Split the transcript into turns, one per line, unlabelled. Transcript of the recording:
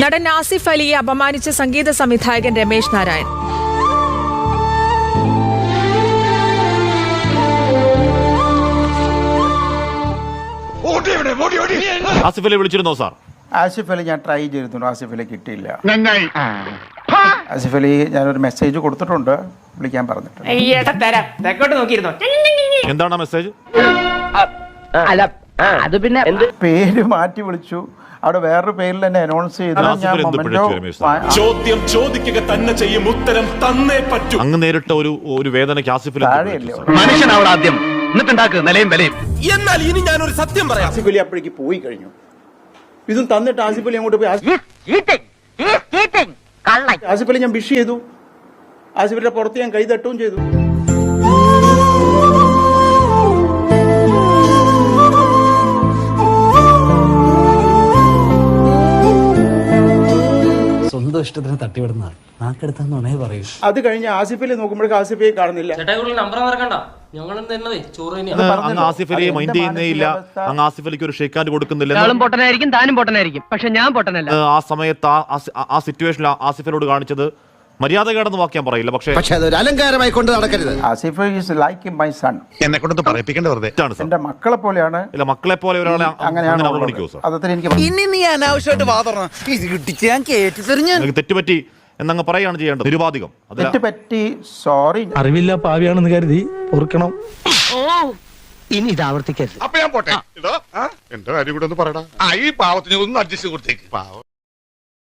നടൻ ആസിഫ് അലിയെ അപമാനിച്ച സംഗീത സംവിധായകൻ രമേശ് നാരായൺ.
ആസിഫ് അലി വിളിച്ചിരുന്നോ സാർ?
ആസിഫ് അലി ഞാൻ ട്രൈ ചെയ്തിരുന്നു. ആസിഫ് അലി കിട്ടിയില്ല.
നന്നായി.
ആസിഫ് അലി ഞാനൊരു മെസ്സേജ് കൊടുത്തിട്ടുണ്ട്. വിളിക്കാൻ പറഞ്ഞിട്ടുണ്ട്.
എന്താണ് ആ മെസ്സേജ്
അല്ല അത് പിന്നെ
പേര് മാറ്റി വിളിച്ചു. അവിടെ വേറൊരു പേരിൽ തന്നെ അനൗൺസ് ചെയ്തു?
ചോദ്യം ചോദിക്കുക തന്നെ ചെയ്യും. ഉത്തരം തന്നേ പറ്റൂ.
അങ്ങ് നേരിട്ട ഒരു ഒരു വേദനയ്ക്ക് ആസിഫ് അലി എന്ത്
താഴെയല്ലേ
പിഴച്ചു സാർ?
മനുഷ്യനാവണം ആദ്യം. എന്നിട്ടുണ്ടാക്ക് നിലയും വിലയും.
എന്നാൽ ഇനി ഞാൻ ഒരു സത്യം പറയാം.
ആസിഫ് അലി അപ്പോഴേക്ക് പോയി കഴിഞ്ഞു. ഇതും തന്നിട്ട് ആസിഫ് അലി അങ്ങോട്ട് പോയി. ആസിഫ് അലി ഞാൻ വിഷ് ചെയ്തു. ആസിഫ് അലിയുടെ പുറത്ത് ഞാൻ കൈ തട്ടുകയും ചെയ്തു.
സ്വന്തം ഇഷ്ടത്തിന് തട്ടിവിടുന്ന നാക്കെടുത്താന്നുണേ പറയൂ.
അത് കഴിഞ്ഞ് ആസിഫ് അലി നോക്കുമ്പോഴേക്ക് ആസിഫ് കാണുന്നില്ല.
അങ്ങ്
പറഞ്ഞല്ലോ.
ആസിഫ് അലിയെ മൈൻഡ് അങ്ങ് ആസിഫ് അലിക്ക് ഒരു ഷേക്ക് ഹാൻഡ് കൊടുക്കുന്നില്ല.
പൊട്ടനായിരിക്കും താനും പൊട്ടനായിരിക്കും. പക്ഷെ ഞാൻ പൊട്ടനല്ല.
ആ സമയത്ത് ആ- സിറ്റുവേഷനിൽ ആസിഫിനോട് കാണിച്ചത് മര്യാദകേടെന്ന് വാക്യം പറയില്ല പക്ഷേ
പക്ഷെ അതൊരു അലങ്കാരമായി കൊണ്ട് നടക്കരുത്.
Asif is like my son.
എന്നെ കൊണ്ടൊന്ന് പറയിപ്പിക്കേണ്ട വെറുതെ.
ഇതാണ് സാർ.
എന്റെ മക്കളെ പോലെയാണ്
ഇല്ല മക്കളെ പോലെ ഒരാളെ
അങ്ങനെയാണ്
അങ്ങനെ. അവഗണിക്കുമോ സാർ?
അതത്ര എനിക്ക്
ഇനി നീ അനാവശ്യമായിട്ട് വാദറണം ഇത് കിട്ടിച്ച് ഞാൻ കേട്ടി തെറിഞ്ഞ
നിങ്ങൾക്ക് തെറ്റുപറ്റി എന്നങ്ങ് പറയുകയാണ് ചെയ്യേണ്ടത്. നിരുപാധികം അതിൽ
തെറ്റ് പറ്റി സോറി
അറിവില്ല പാവിയാണെന്ന് കരുതി ഓർക്കണം.
ഇനി ഇത് ആവർത്തിക്കരുത്.
അപ്പൊ ഞാൻ പോട്ടെ. എന്റെ കാര്യം കൂടെ ഒന്ന് പറയടാ. ആ ഈ പാവത്തിന് ഒന്ന് അഡ്ജസ്റ്റ് കൊടുത്തേക്ക്. പാവം.